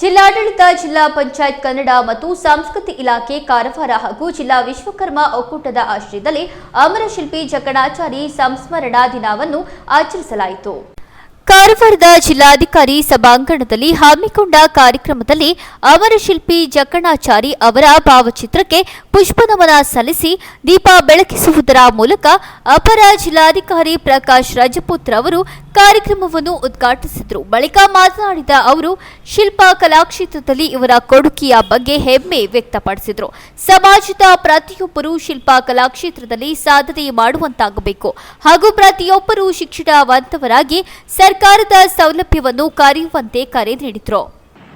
ಜಿಲ್ಲಾಡಳಿತ, ಜಿಲ್ಲಾ ಪಂಚಾಯತ್ ಕನ್ನಡ ಮತ್ತು ಸಂಸ್ಕೃತಿ ಇಲಾಖೆ ಕಾರವಾರ ಹಾಗೂ ಜಿಲ್ಲಾ ವಿಶ್ವಕರ್ಮ ಒಕ್ಕೂಟದ ಆಶ್ರಯದಲ್ಲಿ ಅಮರಶಿಲ್ಪಿ ಜಕಣಾಚಾರಿ ಸಂಸ್ಮರಣಾ ದಿನವನ್ನು ಆಚರಿಸಲಾಯಿತು. ಕಾರವಾರದ ಜಿಲ್ಲಾಧಿಕಾರಿ ಸಭಾಂಗಣದಲ್ಲಿ ಹಮ್ಮಿಕೊಂಡ ಕಾರ್ಯಕ್ರಮದಲ್ಲಿ ಅಮರಶಿಲ್ಪಿ ಜಕ್ಕಣಾಚಾರಿ ಅವರ ಭಾವಚಿತ್ರಕ್ಕೆ ಪುಷ್ಪನಮನ ಸಲ್ಲಿಸಿ ದೀಪ ಬೆಳಕಿಸುವುದರ ಮೂಲಕ ಅಪರ ಜಿಲ್ಲಾಧಿಕಾರಿ ಪ್ರಕಾಶ್ ರಜಪುತ್ರ ಅವರು ಕಾರ್ಯಕ್ರಮವನ್ನು ಉದ್ಘಾಟಿಸಿದರು. ಬಳಿಕ ಮಾತನಾಡಿದ ಅವರು, ಶಿಲ್ಪ ಕಲಾಕ್ಷೇತ್ರದಲ್ಲಿ ಇವರ ಕೊಡುಗೆಯ ಬಗ್ಗೆ ಹೆಮ್ಮೆ ವ್ಯಕ್ತಪಡಿಸಿದರು. ಸಮಾಜದ ಪ್ರತಿಯೊಬ್ಬರೂ ಶಿಲ್ಪ ಕಲಾಕ್ಷೇತ್ರದಲ್ಲಿ ಸಾಧನೆ ಮಾಡುವಂತಾಗಬೇಕು ಹಾಗೂ ಪ್ರತಿಯೊಬ್ಬರೂ ಶಿಕ್ಷಣವಂತವರಾಗಿ ಸರ್ಕಾರದ ಸೌಲಭ್ಯವನ್ನು ಕರೆಯುವಂತೆ ಕರೆ ನೀಡಿದ್ರು.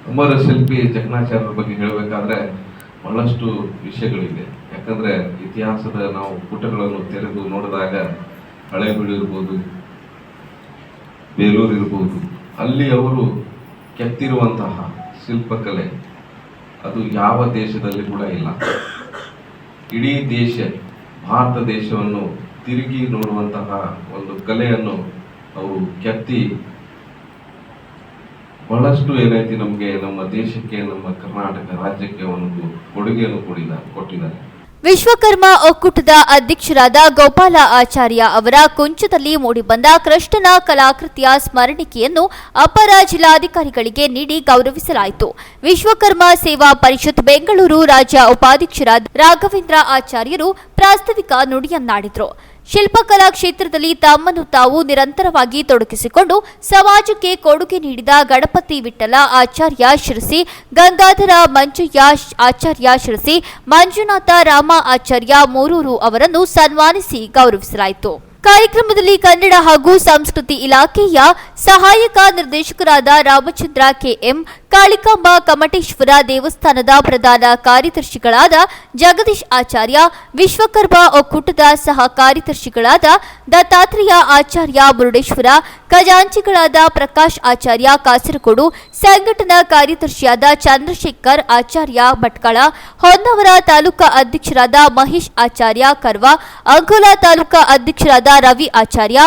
ಕುಮಾರ ಶಿಲ್ಪಿ ಜಕಣಾಚಾರ್ಯರ ಬಗ್ಗೆ ಹೇಳಬೇಕಾದ್ರೆ ಬಹಳಷ್ಟು ವಿಷಯಗಳಿವೆ ಯಾಕಂದ್ರೆ ಇತಿಹಾಸದ ನಾವು ಪುಟಗಳನ್ನು ತೆರೆದು ನೋಡಿದಾಗ ಹಳೆಬೀಡು ಇರ್ಬೋದು, ಬೇಲೂರು ಇರ್ಬೋದು, ಅಲ್ಲಿ ಅವರು ಕೆತ್ತಿರುವಂತಹ ಶಿಲ್ಪಕಲೆ ಅದು ಯಾವ ದೇಶದಲ್ಲಿ ಕೂಡ ಇಲ್ಲ. ಇಡೀ ದೇಶ, ಭಾರತ ದೇಶವನ್ನು ತಿರುಗಿ ನೋಡುವಂತಹ ಒಂದು ಕಲೆಯನ್ನು ಅವರು ಕೆತ್ತಿ ಬಹಳಷ್ಟು ಏನೈತಿ ನಮಗೆ ನಮ್ಮ ದೇಶಕ್ಕೆ, ನಮ್ಮ ಕರ್ನಾಟಕ ರಾಜ್ಯಕ್ಕೆ ಒಂದು ಕೊಡುಗೆಯನ್ನು ಕೊಡಿಲ್ಲ ಕೊಟ್ಟಿದ್ದಾರೆ. ವಿಶ್ವಕರ್ಮ ಒಕ್ಕೂಟದ ಅಧ್ಯಕ್ಷರಾದ ಗೋಪಾಲ ಆಚಾರ್ಯ ಅವರ ಕುಂಚದಲ್ಲಿ ಮೂಡಿಬಂದ ಕೃಷ್ಣನ ಕಲಾಕೃತಿಯ ಸ್ಮರಣಿಕೆಯನ್ನು ಅಪರ ಜಿಲ್ಲಾಧಿಕಾರಿಗಳಿಗೆ ನೀಡಿ ಗೌರವಿಸಲಾಯಿತು. ವಿಶ್ವಕರ್ಮ ಸೇವಾ ಪರಿಷತ್ ಬೆಂಗಳೂರು ರಾಜ್ಯ ಉಪಾಧ್ಯಕ್ಷರಾದ ರಾಘವೇಂದ್ರ ಆಚಾರ್ಯರು ಪ್ರಾಸ್ತಾವಿಕ ನುಡಿಯನ್ನಾಡಿದರು. ಶಿಲ್ಪಕಲಾ ಕ್ಷೇತ್ರದಲ್ಲಿ ತಮ್ಮನ್ನು ತಾವು ನಿರಂತರವಾಗಿ ತೊಡಗಿಸಿಕೊಂಡು ಸಮಾಜಕ್ಕೆ ಕೊಡುಗೆ ನೀಡಿದ ಗಣಪತಿ ವಿಠಲ ಆಚಾರ್ಯ ಶಿರಸಿ, ಗಂಗಾಧರ ಮಂಜಯ್ಯ ಆಚಾರ್ಯ ಶಿರಸಿ, ಮಂಜುನಾಥ ರಾಮ ಆಚಾರ್ಯ ಮೂರೂರು ಅವರನ್ನು ಸನ್ಮಾನಿಸಿ ಗೌರವಿಸಲಾಯಿತು. ಕಾರ್ಯಕ್ರಮದಲ್ಲಿ ಕನ್ನಡ ಹಾಗೂ ಸಂಸ್ಕೃತಿ ಇಲಾಖೆಯ ಸಹಾಯಕ ನಿರ್ದೇಶಕರಾದ ರಾಮಚಂದ್ರ ಕೆಎಂ ಕಾಳಿಕಾಂಬ ಕಮಟೇಶ್ವರ ದೇವಸ್ಥಾನದ ಪ್ರಧಾನ ಕಾರ್ಯದರ್ಶಿಗಳಾದ ಜಗದೀಶ್ ಆಚಾರ್ಯ, ವಿಶ್ವಕರ್ಮ ಒಕ್ಕೂಟದ ಸಹ ಕಾರ್ಯದರ್ಶಿಗಳಾದ ದತ್ತಾತ್ರೇಯ ಆಚಾರ್ಯ ಮುರುಡೇಶ್ವರ, ಖಜಾಂಚಿಗಳಾದ ಪ್ರಕಾಶ್ ಆಚಾರ್ಯ ಕಾಸರಗೋಡು, ಸಂಘಟನಾ ಕಾರ್ಯದರ್ಶಿಯಾದ ಚಂದ್ರಶೇಖರ್ ಆಚಾರ್ಯ ಭಟ್ಕಳ, ಹೊನ್ನವರ ತಾಲೂಕಾ ಅಧ್ಯಕ್ಷರಾದ ಮಹೇಶ್ ಆಚಾರ್ಯ ಕರ್ವ, ಅಂಕೋಲಾ ತಾಲೂಕಾ ಅಧ್ಯಕ್ಷರಾದ ರವಿ ಆಚಾರ್ಯ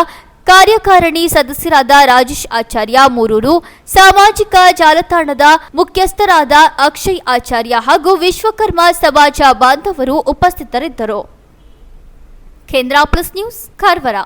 ಕಾರ್ಯಕಾರಿಣಿ ಸದಸ್ಯರಾದ ರಾಜೇಶ್ ಆಚಾರ್ಯ ಮೂರೂರು, ಸಾಮಾಜಿಕ ಜಾಲತಾಣದ ಮುಖ್ಯಸ್ಥರಾದ ಅಕ್ಷಯ್ ಆಚಾರ್ಯ ಹಾಗೂ ವಿಶ್ವಕರ್ಮ ಸಮಾಜ ಬಾಂಧವರು ಉಪಸ್ಥಿತರಿದ್ದರು. ಕೇಂದ್ರ ಪ್ಲಸ್ ನ್ಯೂಸ್, ಕಾರವಾರ.